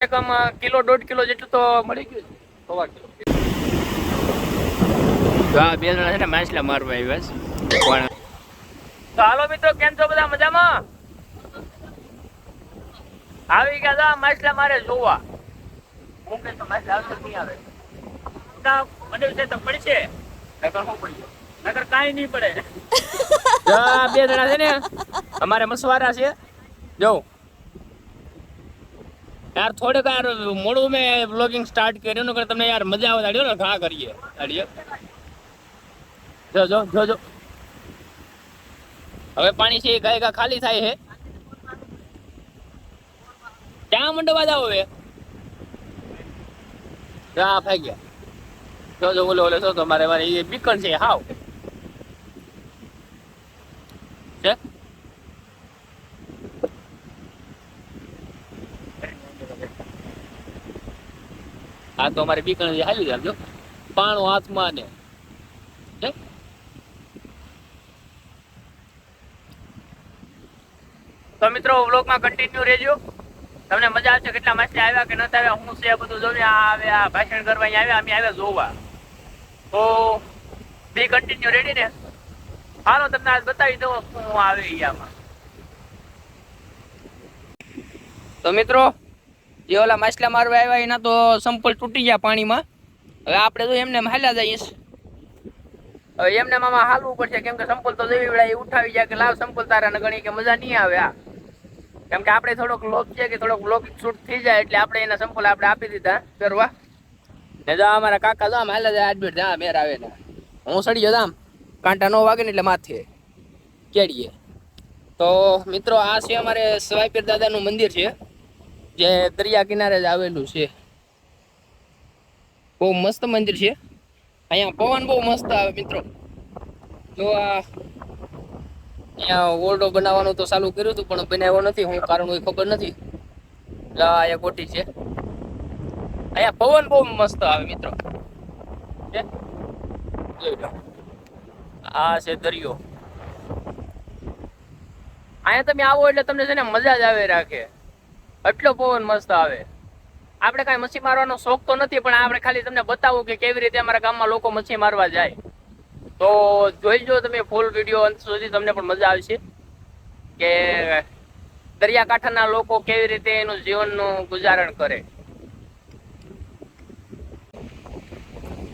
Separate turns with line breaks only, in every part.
એકમ કિલો દોઢ કિલો જેટલું તો મળી ગયું સવા કિલો. બે જણા છે ને માછલા મારવા આવ્યા છે. પણ તો હાલો મિત્રો કેમ છો બધા મજામાં? આવી ગયા તા માછલા મારે જોવા. હું કે તો માછલા આવશે નહીં આવે. મને છે તો પડશે. નકર કાંઈ નહીં પડે. જો બે જણા છે ને અમારે મસવારા છે. જો યાર, થોડુંક યાર મોડું મેં બ્લોગિંગ સ્ટાર્ટ કર્યું ને તમને યાર મજા આવે દાડ્યો ને? ઘા કરીએ. દાડ્યો જોજો જો જો જો. હવે પાણી છે ગાય ગા ખાલી થાય છે. ક્યાં મંડવા જાવ હવે? હા ફાઈ ગયા જોજો ઓલો ઓલો તો મારે મારે એ બીકણ છે? હાવ. આ તો અમારે બીકણ હાલી ચાલજો પાણો હાથમાં ને તો મિત્રો, વ્લોગમાં કન્ટિન્યુ રહેજો. તમને મજા આવશે કેટલા માછલી આવ્યા કે નતા આવ્યા, હું છે આ બધું જોઈને આ આવ્યા ભાષણ કરવા અહીંયા આવ્યા, અમે આવ્યા જોવા. તો બી કન્ટિન્યુ રેડી ને. હાલો, તમને આજ બતાવી દઉં શું આવે આમાં. તો મિત્રો જે ઓલા માછલા મારવા આવ્યા એના તો સંપલ તૂટી ગયા પાણીમાં. હવે આપણે તો એમને હાલ્યા જઈશ હવે એમને મામા હાલવું પડશે, કેમ કે સંપલ તો જેવી વેળા એ ઉઠાવી જાય કે લાવ સંપલ તારા ગણી કે મજા નહીં આવે આ. કેમ કે આપણે થોડોક લોક છે કે થોડોક લોક શૂટ થઈ જાય એટલે આપણે એના સંપલ આપણે આપી દીધા. કરવા. ને જો અમારા કાકા જો આમ હાલ્યા જાય આડબીડ જા મેર આવે ને. હું સડી ગયો આમ, કાંટા નો વાગે ને એટલે માથે કેડીએ. તો મિત્રો આ છે અમારે સ્વાઈપીર દાદાનું મંદિર છે. જે દરિયા કિનારે જ આવેલું છે. બહુ મસ્ત મંદિર છે. અહીંયા પવન બહુ મસ્ત આવે મિત્રો. જો આ અહીંયા ઓરડો બનાવવાનું તો ચાલુ કર્યું હતું, પણ બનાવ્યો નથી. હું કારણ હોય ખબર નથી. આ એક કોઠી છે. અહીંયા પવન બહુ મસ્ત આવે મિત્રો? આ છે દરિયો. અહીંયા તમે આવો એટલે તમને છે ને મજા જ આવે રાખે. એટલો પવન મસ્ત આવે. આપણે કાંઈ મચ્છી મારવાનો શોખ તો નથી, પણ આપણે ખાલી તમને બતાવું કે કેવી રીતે અમારા ગામમાં લોકો મચ્છી મારવા જાય. તો જોઈજો તમે ફૂલ વીડિયો અંત સુધી તમને પણ મજા આવશે કે દરિયાકાંઠાના લોકો કેવી રીતે એનું જીવનનું ગુજારણ કરે.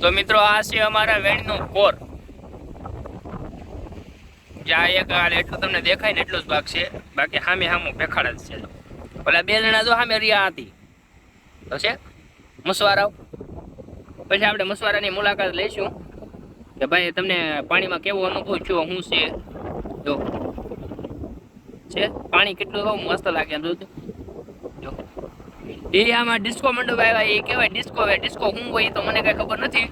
તો મિત્રો, આ છે અમારા વેણનું કોર. જ્યાં એક એટલું તમને દેખાય ને એટલું જ ભાગ છે. બાકી સામે સામું પેખાડ જ છે. ઓલા બે જણા જો સામે રિયા હતી. તો છે? મસવારાઓ. પછી આપણે મસવારાની મુલાકાત લઈશું. કે ભાઈ તમને પાણીમાં કેવો અનુભવ થયો? શું છે? જો. છે? પાણી કેટલું બહુ મસ્ત લાગે એમ જો. એ આમાં ડિસ્કો મંડપ આવ્યા એ કહેવાય ડિસ્કો. ડિસ્કો શું હોય તો મને કઈ ખબર નથી.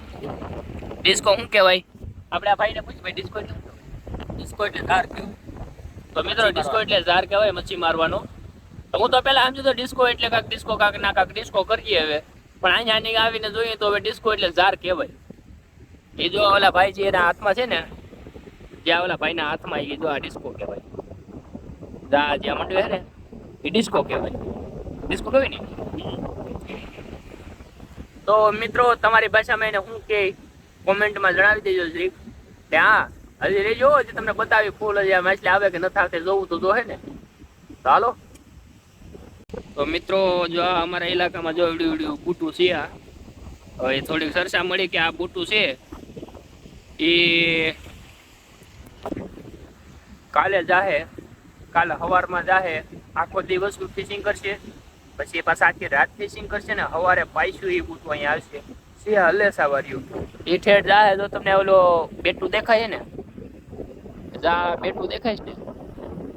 ડિસ્કો શું કહેવાય? આપણે આ ભાઈને પૂછ ભાઈ ડિસ્કો એટલે ડિસ્કો એટલે ઝાર કહેવાય. તો મિત્રો ડિસ્કો એટલે ઝાર કહેવાય મચ્છી મારવાનો. હું તો પેલા સમજુ તો ડિસ્કો એટલે કાંક ડિસ્કો કાંક ના કાંક ડિસ્કો કરીએ હવે. પણ અહીંયા આવીને જોઈએ તો હવે ડિસ્કો એટલે ઝાર કહેવાય. એ જો ઓલા ભાઈ છે એના હાથમાં છે ને જ્યાં ઓલા ભાઈના હાથમાં એ જો આ ડિસ્કો કહેવાય. જા, જ્યાં મંડવે હે ને, એ ડિસ્કો કહેવાય. ડિસ્કો કહેવાય ને? તો મિત્રો, તમારી ભાષામાં એને શું કે કોમેન્ટમાં જણાવી દેજો શ્રી. હા, હજી રેજો, હજી તમને બતાવી ફૂલ હજી આ માછલી આવે કે નથી આવતી જોવું તો જોહે ને. તો હાલો. તો મિત્રો, જો આ અમારા ઇલાકામાં જો એવડું એવડું બૂટું છે હવે થોડીક સરસા મળી કે આ બૂટું છે, એ કાલે જાહે, કાલે સવારમાં જાહે, આખો દિવસ ફિશિંગ કરશે, પછી પાછા આખી રાત ફિશિંગ કરશે ને સવારે પાછું એ બૂટું અહીંયા આવશે. છે હલે સાવર્યું એ ઠેઠ જાહે તો તમને ઓલો બેટું દેખાય ને? જા બેટું દેખાય છે ને?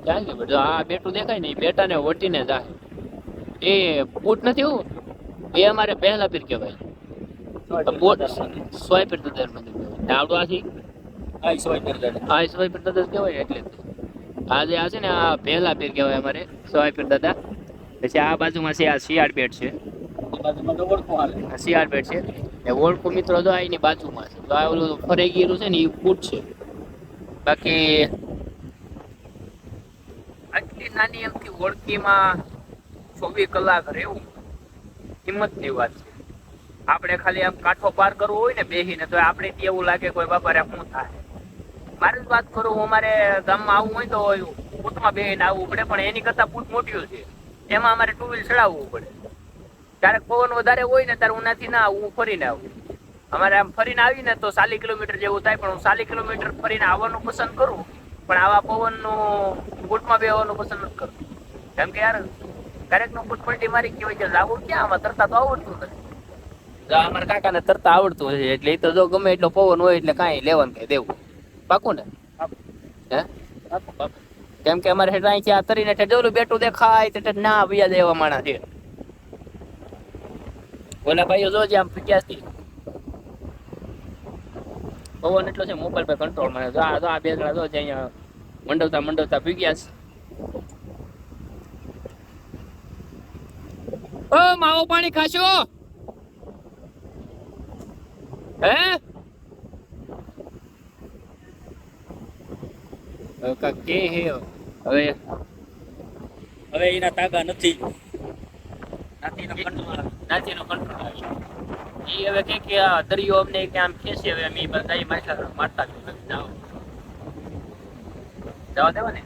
જાય કે આ બેટું દેખાય ને, એ બેટાને વટીને જાય એ બૂટ નથી એવું? એ અમારે પહેલા પીર કહેવાય. બોટ સોય પીર તદર મંદિર ડાવડો આથી? આ સોય પીર તદર કહેવાય એટલે. આ જે આ છે ને આ પહેલા પીર કહેવાય અમારે સોય પીર દાદા. પછી આ બાજુમાં છે આ શિયાળ બેટ છે. શિયાળ બેટ છે. ને ઓળખો મિત્રો તો એની બાજુમાં છે. તો આ ઓલું ફરી ગયેલું છે ને એ બૂટ છે. બાકી આટલી નાની એમથી ઓળખીમાં ચોવીસ કલાક રહેવું. હિંમતની વાત છે. આપણે ખાલી આમ કાંઠો પાર કરવો હોય ને બેહીને, તો આપણે એવું લાગે કોઈ બાપા શું થાય. મારે જ વાત કરું અમારે ગામમાં આવવું હોય તો પૂટમાં બેહીને આવવું પડે, પણ એની કરતા પૂટ મોટ્યું છે. એમાં અમારે ટુ વ્હીલ ચડાવવું પડે. ક્યારેક પવન વધારે હોય ને ત્યારે ઉનાથી ના આવું ફરીને આવું. અમારે આમ ફરીને આવીને તો સાલી કિલોમીટર જેવું થાય, પણ હું સાલી કિલોમીટર ફરીને આવવાનું પસંદ કરું, પણ આવા પવનનું બૂટમાં બેહવાનું પસંદ નથી કરું. કેમ કે યાર છે આમાં? તરતા આવડતું નથી એટલે જો ગમે એટલો પવન હોય એટલે કાંઈ દેવું પાકું ને? દેખાય ના વ્યા દેવા માણા છે. ઓલા ભાઈઓ જો જે આમ ફિક્યાસથી પવન એટલો છે મોબાઈલ પર કંટ્રોલમાં જો આ જો મંડવતા મંડવતા ફિક્યાસ ઓ માવો પાણી ખાશો? હે? કે હે હવે?
હવે એના તાગા નથી. નાતીનો કંટ્રોલ
ઈ હવે કે કે દરિયો અમને કે આમ ખેંચે હવે અમે બધા ઈ મારતા જ જાઓ. જવા દેવા ને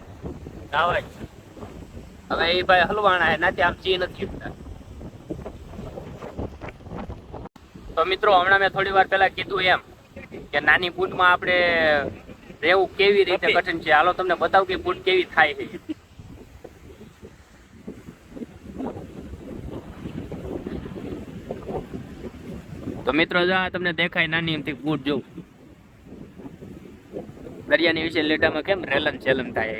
હવે એ ભાઈ હલવાણા નાતે આમ જે નથી ઉઠતા તો મિત્રો હમણાં મેં થોડી વાર પહેલા કીધું એમ કે નાની બૂટમાં આપણે રહેવું કેવી રીતે કઠિન છે? હાલો તમને બતાવું કે બૂટ કેવી થાય છે. તો મિત્રો જો આ તમને દેખાય નાની એમથી બૂટ જોઉં દરિયાની વિશે લેટામાં કેમ રેલન ચેલન થાય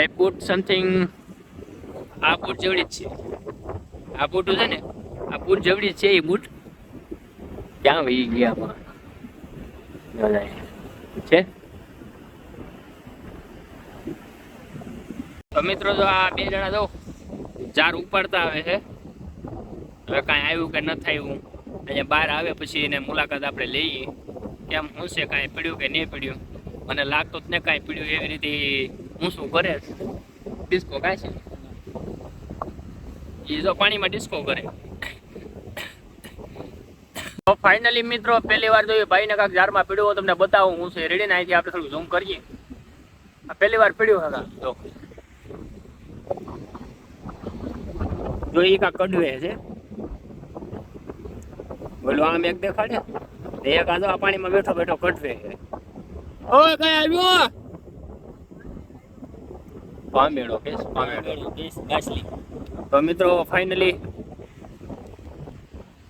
એ બૂટ સમથિંગ આ બૂટ જેવડી જ છે. આ બૂટ છે ને આ જેવડી છે એ બૂટ? ક્યાં વહી ગયા છે? તો મિત્રો જો આ બે જણા જો ચાર ઉપાડતા આવે છે. હવે કાંઈ આવ્યું કે ન થયું અહીંયા બહાર આવે પછી એને મુલાકાત આપણે લઈએ. કેમ શું છે કાંઈ પીડ્યું કે નહીં પીડ્યું? મને લાગતું જ ને કાંઈ પીડ્યું એવી રીતે હું શું કરે? ડિસ્કો કાંઈ છે? એ જો પાણીમાં ડિસ્કો કરે. તો ફાઇનલી મિત્રો પહેલી વાર જોયું ભાઈને કાંઈક ઝાડમાં પીડ્યું તમને બતાવું હું છે રેડી ને અહીંથી આપણે થોડું ઝૂમ કરીએ. આ પહેલી વાર પીડ્યું કાકા? જો. જો એ કાંક કડવે છે. બોલો આમ એક દેખાડે? એ આજો આ પાણીમાં બેઠો બેઠો કડવે છે. ઓય કઈ આવ્યો? પામેડો કેસ પામેડો.
કેસ ગાછલી.
તો મિત્રો ફાઇનલી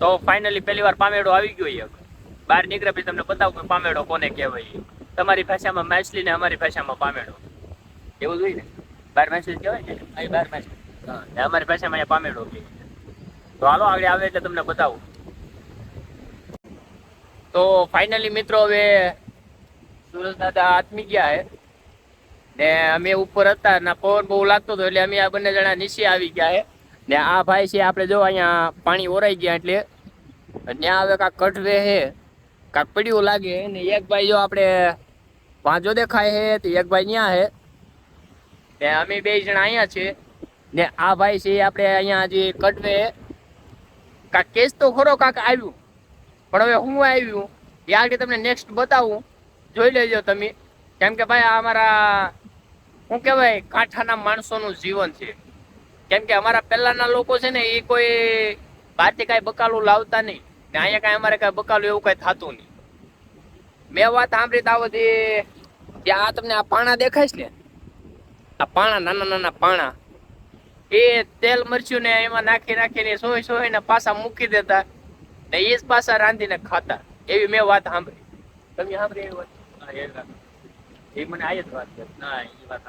તો ફાઇનલી પહેલી વાર પામેડો આવી ગયો એક. બહાર નીકળે પછી તમને બતાવું કે પામેડો કોને કહેવાય તમારી ભાષામાં માછલી ને અમારી ભાષામાં પામેડો. એવું જોઈએ ને? બાર માછલી કહેવાય ને?
બાર માછલી.
અમારી ભાષામાં અહીંયા પામેડો તો હાલો, આગળ આવે એટલે તમને બતાવું. તો ફાઇનલી મિત્રો હવે સુરજ દાદા આત્મી ગયા હે. ને અમે ઉપર હતા ને પવન બહુ લાગતો હતો એટલે અમે આ બંને જણા નીચે આવી ગયા હે. ને આ ભાઈ છે, આપણે જો અહીંયા પાણી ઓરાઈ ગયા એટલે ત્યાં હવે કાંક કટવે હે કાંક પડ્યું લાગે ને એક ભાઈ જો આપણે વાંજો દેખાય હે તો એક ભાઈ ત્યાં હે ને અમે બે જણા અહીંયા છે. ને આ ભાઈ છે આપણે અહીંયા જે કટવે કાંક કેસ તો ખરો કાંક આવ્યું. પણ હવે હું આવ્યું? એ આગળ તમને નેક્સ્ટ બતાવું. જોઈ લેજો તમે. કેમ કે ભાઈ અમારા, શું કહેવાય, કાંઠાના માણસોનું જીવન છે. કેમ કે અમારા પહેલાના લોકો છે ને એ કોઈ બહારથી કાંઈ બકાલું લાવતા નહીં. ને અહીંયા કાંઈ અમારે કાંઈ બકાલું એવું કાંઈ થતું નહીં. મેં વાત સાંભળી તા બધી જે આ તમને આ પાણા દેખાય છે ને? આ પાણા નાના નાના પાણા. એ તેલ મરચું ને એમાં નાખી નાખીને સોય સોય ને પાછા મૂકી દેતા ને એ જ પાછા રાંધીને ખાતા. એવી મેં વાત સાંભળી. તમે સાંભળી એવી વાત?
એ
મને આ જ વાત
ના, એ વાત.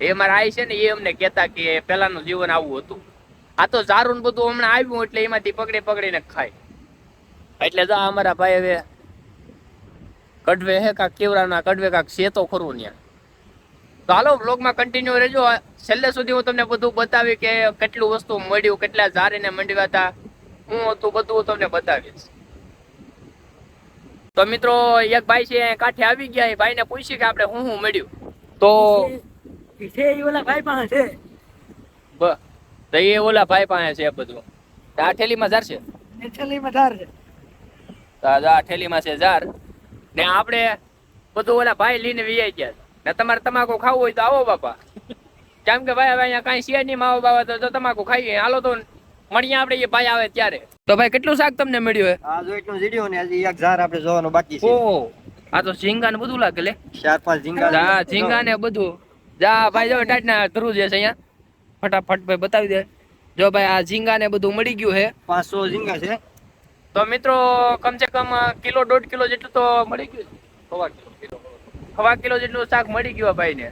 એ મારા આઈ છે ને એ અમને કહેતા કે પેલાનું જીવન આવું હતું. આ તો ઝારું બધું હમણાં આવ્યું એટલે એમાંથી પકડી પકડીને ખાય. એટલે જો અમારા ભાઈ હવે કડવે હે કાક કેવરાના કડવે કાક છે તો ખરું ત્યાં તો હાલો બ્લોગમાં કન્ટિન્યુ રહેજો. છેલ્લે સુધી હું તમને બધું બતાવી કે કેટલું વસ્તુ મળ્યું કેટલા ઝારીને મંડ્યા હતા હું હતું બધું તમને બતાવીશ. તો મિત્રો એક ભાઈ છે કાંઠે આવી ગયા એ ભાઈને પૂછ્યું કે આપણે હું હું મળ્યું. તો
ઓલા ભાઈ પાસે છે.
તો એ ઓલા ભાઈ પાસે છે બધું. આ ઝાર છે?
એ છેલ્લી છે.
જો છે ઝાર ને આપણે બધું ઓલા ભાઈ લઈને વીઆઈ ગયા. ને તમારે તમાકુ ખાવું હોય તો આવો બાપા. કેમ કે ભાઈ હવે અહીંયા કાંઈ છે નહીં માવો બાવા તો તમાકુ ખાઈએ. હાલો તો મળીએ આપણે એ ભાઈ આવે ત્યારે. તો ભાઈ કેટલું શાક તમને મળ્યું હે?
આ જો એટલું જીડ્યું ને હજી એક ઝાર આપણે જોવાનું બાકી છે.
ઓહો. આ તો ઝીંગા ને બધું લાગે લે.
ચાર પાંચ ઝીંગા
હા ઝીંગા ને બધું. જા ભાઈ જો ટાટ ના ધરું છે અહીંયા. ફટાફટ ભાઈ બતાવી દે. જો ભાઈ આ ઝીંગા ને બધું મળી ગયું હે.
પાંચસો ઝીંગા છે.
તો મિત્રો, કમસે કમ કિલો, દોઢ કિલો જેટલું તો મળી ગયું. સવા કિલો કિલો સવા કિલો જેટલું શાક મળી ગયું ભાઈને